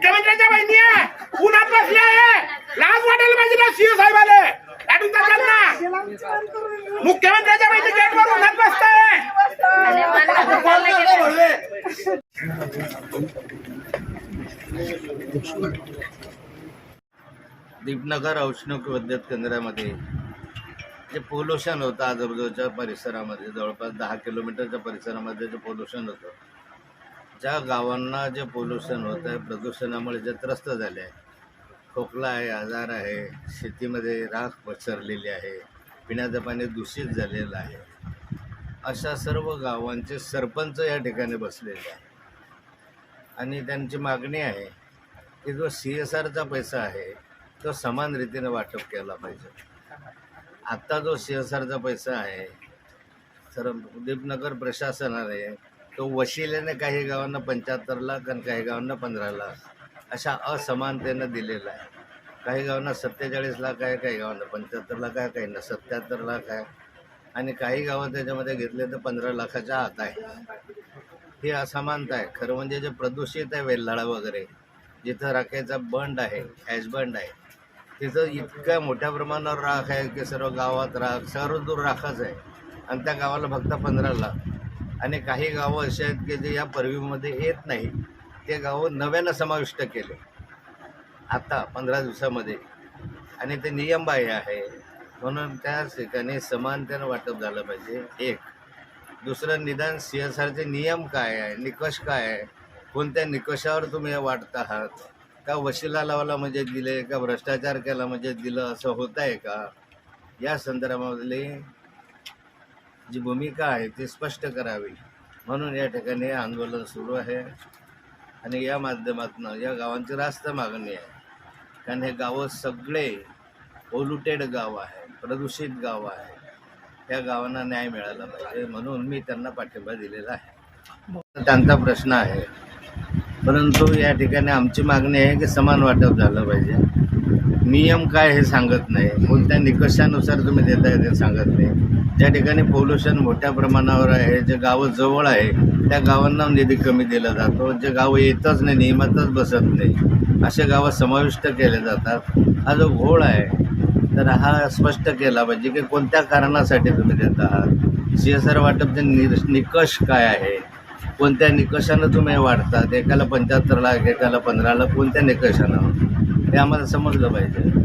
मुख्यमंत्र्यांच्या बहिणी आहे. उन्हात बसल्या आहे. लाज वाटायला पाहिजे ना सीओ साहेबाले. काढून टाकाल ना मुख्यमंत्र्यांच्या बहिणी गेटवर उन्हात बसताय. दीपनगर औष्णिक विद्युत केंद्रामध्ये जे पोल्युशन होतं आजूबाजूच्या परिसरामध्ये जवळपास दहा किलोमीटरच्या परिसरामध्ये जे पोल्युशन होतं ज्या गावांना जे पोल्युशन होत आहे प्रदूषणामुळे जे त्रस्त झाले आहे. खोकला आहे आजार आहे शेतीमध्ये राख पसरलेली आहे पिण्याचं पाणी दूषित झालेलं आहे. अशा सर्व गावांचे सरपंच या ठिकाणी बसलेले आहे आणि त्यांची मागणी आहे की जो सी एस आरचा पैसा आहे तो समान रीतीने वाटप केला पाहिजे. आत्ता जो सी एस आरचा पैसा आहे सर उदीपनगर प्रशासनाने तो वशिलेने काही गावांना पंच्याहत्तर लाख आणि काही गावांना पंधरा लाख अशा असमानतेनं दिलेला आहे. काही गावांना सत्तेचाळीस लाख आहे काही गावांना पंच्याहत्तर लाख आहे काहींना सत्याहत्तर लाख आहे आणि काही गावं त्याच्यामध्ये घेतले तर पंधरा लाखाच्या आत आहे. ही असमानता आहे. खरं म्हणजे जे प्रदूषित आहे वेल्हाळा वगैरे जिथं राखेचा बंड आहे ॲशबंड आहे तिथं इतक्या मोठ्या प्रमाणावर राख आहे की सर्व गावात राख सर्व दूर राखच आहे. आणि त्या गावाला फक्त पंधरा लाख आणि काही गावं अशी आहेत की जे या परवीमध्ये येत नाही ते गावं नव्यानं समाविष्ट केले. आता पंधरा दिवसामध्ये. आणि ते नियमबाह्य आहे. म्हणून त्या ठिकाणी समानतेनं वाटप झालं पाहिजे. एक. दुसरं निदान सी एस आरचे नियम काय आहे? निकष काय आहे? कोणत्या निकषावर तुम्ही वाटत आहात? का वशिला लावला म्हणजे दिले? का भ्रष्टाचार केला म्हणजे दिलं? असं होत आहे का? या संदर्भामधली जी भूमिका आहे ती स्पष्ट करावी. म्हणून या ठिकाणी हे आंदोलन सुरू आहे. आणि या माध्यमातून या गावांची रास्त मागणी आहे. कारण हे गावं सगळे पोल्युटेड गाव आहे प्रदूषित गाव आहे. त्या गावांना न्याय मिळाला पाहिजे म्हणून मी त्यांना पाठिंबा दिलेला आहे. त्यांचा प्रश्न आहे. परंतु या ठिकाणी आमची मागणी आहे की समान वाटप झालं पाहिजे. नियम काय हे सांगत नाही. कोणत्या निकषानुसार तुम्ही देताय ते सांगत नाही. ज्या ठिकाणी पोल्युशन मोठ्या प्रमाणावर आहे जे गावं जवळ आहे त्या गावांना निधी कमी दिला जातो. जे गावं येतच नाही नियमातच बसत नाही असे गावं समाविष्ट केले जातात. हा जो घोळ आहे तर हा स्पष्ट केला पाहिजे की कोणत्या कारणासाठी तुम्ही देत आहात? सी एस आर वाटपचे निकष काय आहे? कोणत्या निकषानं तुम्ही हे वाढतात? एकाला पंच्याहत्तर लाख एकाला पंधरा लाख कोणत्या निकषानं? हे आम्हाला समजलं पाहिजे.